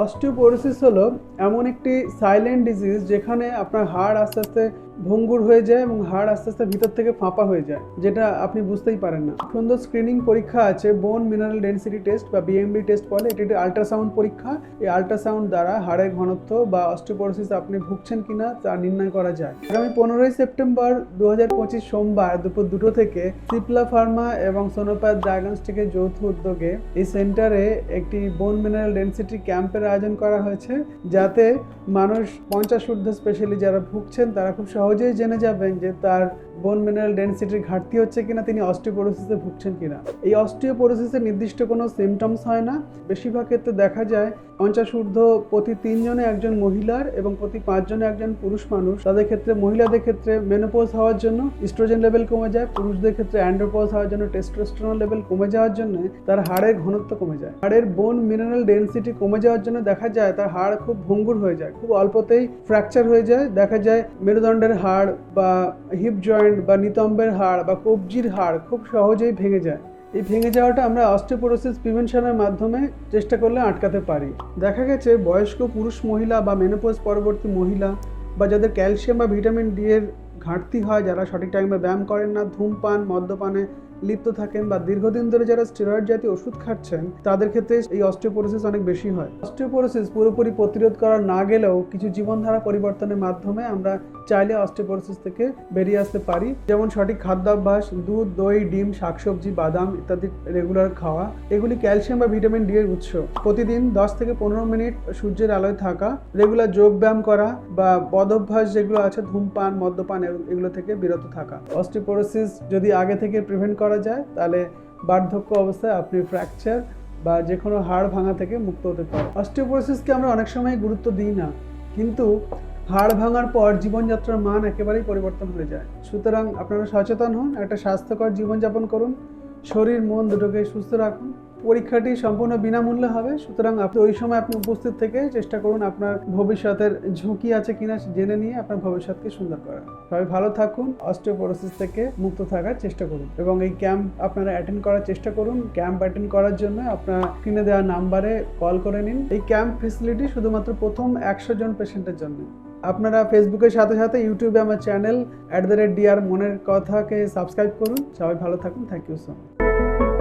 Osteoporosis হলো এমন একটি সাইলেন্ট ডিজিজ যেখানে আপনার হাড় আস্তে আস্তে ভঙ্গুর হয়ে যায় এবং হাড় আস্তে আস্তে ভিতর থেকে ফাঁপা হয়ে যায়, যেটা আপনি বুঝতেই পারেন না। সুন্দর স্ক্রিনিং পরীক্ষা আছে বোন মিনারেল ডেন্সিটি টেস্ট বা বিএমডি টেস্ট বলে, এটি একটি আল্ট্রাসাউন্ড পরীক্ষা। এই আল্ট্রাসাউন্ড দ্বারা হাড়ের ঘনত্ব বা অস্টিওপোরোসিস আপনি ভুগছেন কিনা তা নির্ণয় করা যায়। আগামী পনেরোই সেপ্টেম্বর দু হাজার পঁচিশ সোমবার দুপুর দুটো থেকে সিপলা ফার্মা এবং সোনোপ্যাথ ডায়াগনস্টিকের যৌথ উদ্যোগে এই সেন্টারে একটি বোন মিনারেল ডেন্সিটি ক্যাম্পের আয়োজন করা হয়েছে, যাতে মানুষ পঞ্চাশ ঊর্ধ্ব স্পেশালি যারা ভুগছেন, তারা খুব সহজেই জেনে যাবেন যে তার বোন মিনারেল ডেন্সিটির ঘাটতি হচ্ছে কিনা, তিনি অস্টিওপোরোসিসে ভুগছেন কিনা? এই অস্টিওপোরোসিসের নির্দিষ্ট কোনো সিমটমস হয় না। বেশিরভাগ ক্ষেত্রে দেখা যায় পঞ্চাশ ঊর্ধ্ব প্রতি তিনজনে একজন মহিলার এবং প্রতি পাঁচজনে একজন পুরুষ মানুষ। তাদের ক্ষেত্রে, মহিলাদের ক্ষেত্রে মেনোপোজ হওয়ার জন্য ইস্ট্রোজেন লেভেল কমে যায়, পুরুষদের ক্ষেত্রে অ্যান্ড্রোপোজ হওয়ার জন্য টেস্টোস্টেরন লেভেল কমে যাওয়ার জন্য তার হাড়ের ঘনত্ব কমে যায়। হাড়ের বোন মিনারেল ডেন্সিটি কমে যাওয়ার জন্য দেখা যায়, তার হাড় খুব ভঙ্গুর হয়ে যায়, খুব অল্পতেই ফ্র্যাকচার হয়ে যায়। দেখা যায়, মেরুদণ্ডের হাড় বা হিপ জয়েন্ট বা নিতম্বের হাড় বা কবজির হাড় খুব সহজেই ভেঙে যায়। এই ভেঙে যাওয়াটা আমরা অস্টিওপোরোসিস প্রিভেনশনের মাধ্যমে চেষ্টা করলে আটকাতে পারি। দেখা গেছে বয়স্ক পুরুষ মহিলা বা মেনোপোজ পরবর্তী মহিলা বা যাদের ক্যালসিয়াম বা ভিটামিন ডি এর ঘাটতি হয়, যারা সঠিক টাইমে ব্যায়াম করেন না, ধূমপান, মদ্যপানে লিপ্ত থাকেন বা দীর্ঘদিন ধরে যারা স্টেরয়েড জাতীয় ওষুধ খাচ্ছেন, তাদের ক্ষেত্রে এই অস্টিওপোরোসিস অনেক বেশি হয়। অস্টিওপোরোসিস পুরোপুরি প্রতিরোধ করা না গেলেও কিছু জীবনধারা পরিবর্তনের মাধ্যমে আমরা চাইলে অস্টিওপোরোসিস থেকে বেরিয়ে আসতে পারি। যেমন সঠিক খাদ্যাভ্যাস, দুধ, দই, ডিম, শাকসবজি, বাদাম ইত্যাদি রেগুলার খাওয়া, এগুলি ক্যালসিয়াম বা ভিটামিন ডি এর উৎস। প্রতিদিন দশ থেকে পনেরো মিনিট সূর্যের আলোয় থাকা, রেগুলার যোগ ব্যায়াম করা বা বদভ্যাস যেগুলো আছে, ধূমপান, মদ্যপান এগুলো থেকে বিরত থাকা। অস্টিপোরোসিস যদি আগে থেকে প্রিভেন্ট করা যায়, তাহলে বার্ধক্য অবস্থায় আপনি ফ্র্যাকচার বা যে কোনো হাড় ভাঙা থেকে মুক্ত হতে পারেন। অস্টিওপোরোসিসকে আমরা অনেক সময় গুরুত্ব দিই না, কিন্তু হাড় ভাঙার পর জীবনযাত্রার মান একেবারেই পরিবর্তন হয়ে যায়। সুতরাং আপনারা সচেতন হন, একটা স্বাস্থ্যকর জীবনযাপন করুন, শরীর, মন দুটোকে সুস্থ রাখুন পরীক্ষাটি সম্পূর্ণ বিনামূল্যে হবে। সুতরাং আপনি ওই সময় আপনি উপস্থিত থেকে চেষ্টা করুন আপনার ভবিষ্যতের ঝুঁকি আছে কিনা জেনে নিয়ে আপনার ভবিষ্যৎকে সুন্দর করা সবাই ভালো থাকুন, অস্টিওপোরোসিস থেকে মুক্ত থাকার চেষ্টা করুন এবং এই ক্যাম্প আপনারা অ্যাটেন্ড করার চেষ্টা করুন। ক্যাম্প অ্যাটেন্ড করার জন্য আপনার স্ক্রিনে দেওয়া নাম্বারে কল করে নিন। এই ক্যাম্প ফেসিলিটি শুধুমাত্র প্রথম একশো জন পেশেন্টের জন্য। আপনারা ফেসবুকের সাথে সাথে ইউটিউবে আমার channel at the rate DR মনের কথাকে সাবস্ক্রাইব করুন। সবাই ভালো থাকুন। Thank you so much